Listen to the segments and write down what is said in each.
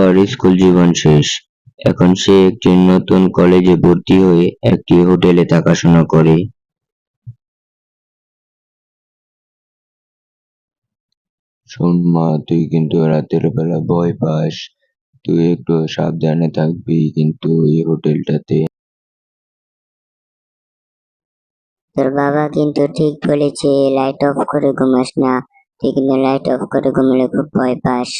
রূপার স্কুল জীবন শেষ। এখন সে একটি নতুন কলেজে ভর্তি হয়ে একটি হোটেলে দেখাশোনা করে। শোন মা তুই কিন্তু রাতের বেলা ভয় পাস। তুই একটু সাবধানে থাকবি কিন্তু এই হোটেলটাতে তোর বাবা কিন্তু ঠিক বলেছে লাইট অফ করে ঘুমাস না। তুই কিন্তু লাইট অফ করে ঘুমালে খুব ভয় পাস।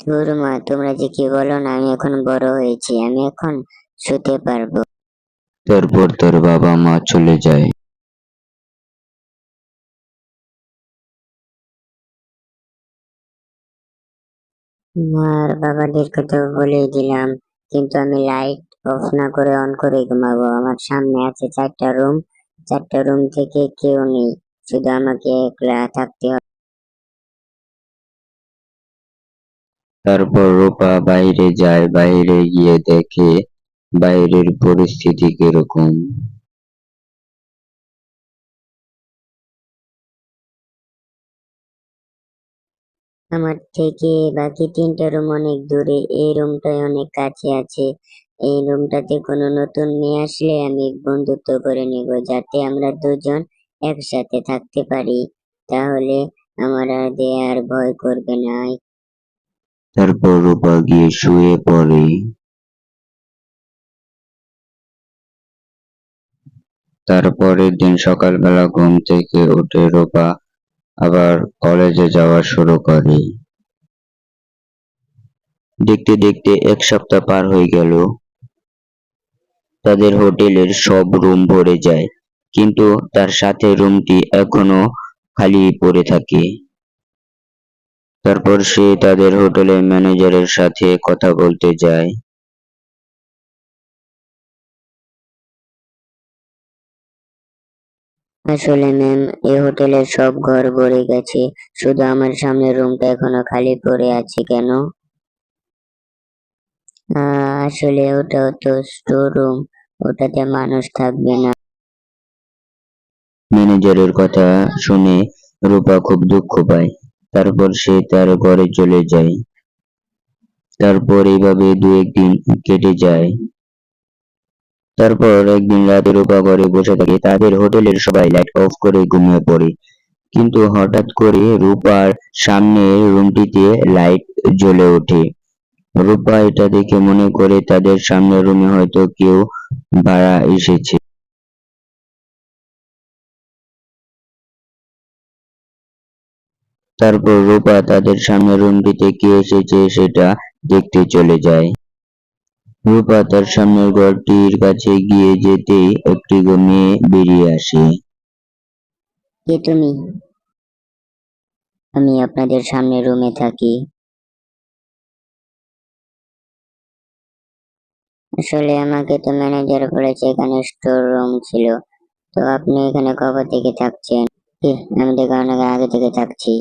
ধুর মা তোমরা যে কি বলো না আমি এখন বড় হয়েছি আমি এখন শুতে পারব। তারপর তোর বাবা মা চলে যায়। মার বাবাদের কথা বলে দিলাম কিন্তু আমি লাইট অফ না করে অন করে ঘুমাবো। আমার সামনে আছে চারটা রুম চারটা রুম থেকে কেউ নেই শুধু আমাকে একলা থাকতে হবে। তারপর রূপা বাইরে যায়, বাইরে গিয়ে দেখে বাইরের পরিস্থিতি কীরকম। আমার থেকে বাকি তিনটা রুম অনেক দূরে, এই রুমটাই অনেক কাছে আছে। এই রুমটাতে কোনো নতুন মেয়ে আসলে আমি বন্ধুত্ব করে নিব, যাতে আমরা দুজন একসাথে থাকতে পারি। তাহলে আমার আর দিয়ে আর ভয় করবে না তারপর রূপা গিয়ে শুয়ে পড়ে। তারপরের দিন সকালবেলা ঘুম থেকে উঠে রূপা আবার কলেজে যাওয়া শুরু করে। দেখতে দেখতে এক সপ্তাহ পার হয়ে গেল। তাদের হোটেলের সব রুম ভরে যায়, কিন্তু তার সাথে রুমটি এখনও খালি পড়ে থাকে। তারপর সে তাদের হোটেলের ম্যানেজারের সাথে কথা বলতে যায়। আসলে ম্যাম এই হোটেলের সব ঘর ভরে গেছে। শুধু আমার সামনের রুমটা এখনও খালি পড়ে আছে কেন? আহ, আসলে ওটা তো স্টোর রুম। ওটাতে মানুষ থাকবে না। ম্যানেজারের কথা শুনে রূপা খুব দুঃখ পায়। তারপর সে তার ঘরে চলে যায়। তারপর এইভাবে দু একদিন কেটে যায়। তারপর একদিন রাতে রূপা ঘরে বসে থাকে। তাদের হোটেলের সবাই লাইট অফ করে ঘুমিয়ে পড়ে। কিন্তু হঠাৎ করে রূপার সামনে রুমটিতে লাইট জ্বলে ওঠে। রূপা এটা দেখে মনে করে তাদের সামনের রুমে হয়তো কেউ ভাড়া এসেছে। তারপর রূপা তাদের সামনের রুমটিতে কে এসেছে সেটা দেখতে চলে যায়। রূপা তার সামনের ঘরটির কাছে গিয়ে যেতেই একটি মেয়ে বেরিয়ে আসে। তুমি? আমি আপনাদের সামনে রুমে থাকি। আসলে আমাকে তো ম্যানেজার বলেছে এখানে স্টোর রুম ছিল, তো আপনি এখানে কবে থেকে থাকছেন? আমি তো আগে থেকে থাকছি।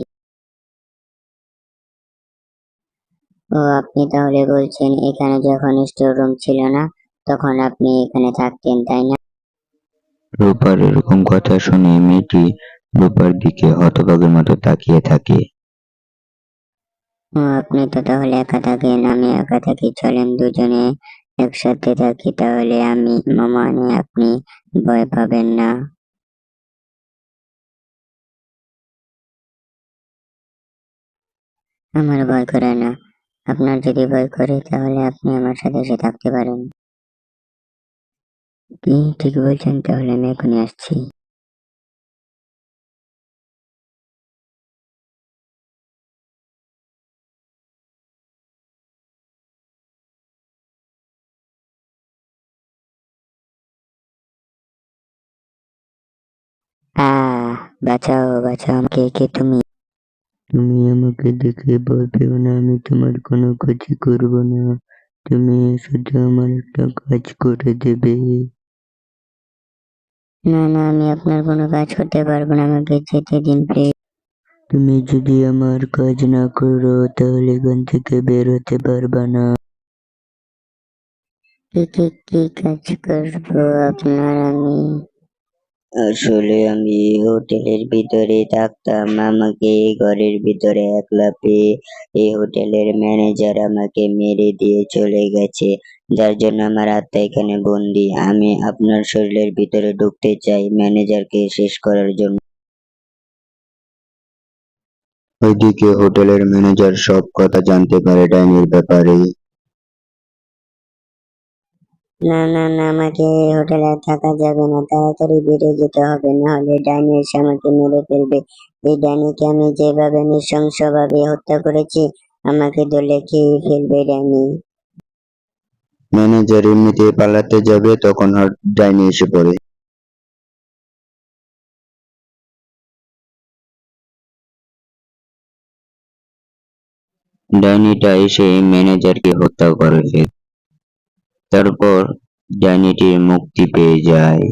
ও আপনি তাহলে বলছেন এখানে যখন স্টোর রুম ছিল না তখন আপনি এখানে থাকতেন তাই না? রূপার এরকম কথা শুনে মেয়েটি রূপার দিকে হতভাগের মতো তাকিয়ে থাকে। ও আপনি তো তাহলে একা থাকেন আমি একা থাকি চলেন দুজনে একসাথে থাকি তাহলে আমি মানে আপনি ভয় পাবেন না। আমার ভয় করে না। আপনার যদি ভয় করে, তাহলে আপনি আমার সাথে এসে থাকতে পারেন। কি ঠিক বলছেন, তাহলে আমি এখনই আসছি। আহ, বাঁচাও বাঁচাও আমাকে, কে তুমি? তুমি আমাকে দেখে ভয় পেও না আমি তোমার কোনো ক্ষতি করব না। তুমি শুধু আমার একটা কাজ করে দেবে। না না আমি আপনার কোনো কাজ করতে পারব না আমাকে যেতে দিন প্লিজ তুমি যদি আমার কাজ না করো তাহলে এখান থেকে বের হতে পারবা না। কি কি কি কাজ করব আপনার আমি? আসলে আমি হোটেলের ভিতরে থাকতাম। আমাকে ঘরের ভিতরে একলা পেয়ে এই হোটেলের ম্যানেজার আমাকে মেরে দিয়ে চলে গেছে। যার জন্য আমার আত্মা এখানে বন্দি। আমি আপনার শরীরের ভিতরে ঢুকতে চাই ম্যানেজারকে শেষ করার জন্য। ওইদিকে হোটেলের ম্যানেজার সব কথা জানতে পারে, ডাইনির ব্যাপারে। না না না, আমাকে হোটেলে থাকা যাবে না। তাড়াতাড়ি বেরিয়ে যেতে হবে না হলে ডাইনি এসে আমাকে মেরে ফেলবে। এই ডাইনিকে আমি যেভাবে নৃশংসভাবে হত্যা করেছি, আমাকে দলে খেয়ে ফেলবে ডাইনি। ম্যানেজার এমনিতে পালাতে যাবে, তখন ডাইনি এসে পড়ে। ডাইনিটা এসে ম্যানেজারকে হত্যা করে ফেলে তারপর ডাইনিটি মুক্তি পেয়ে যায়।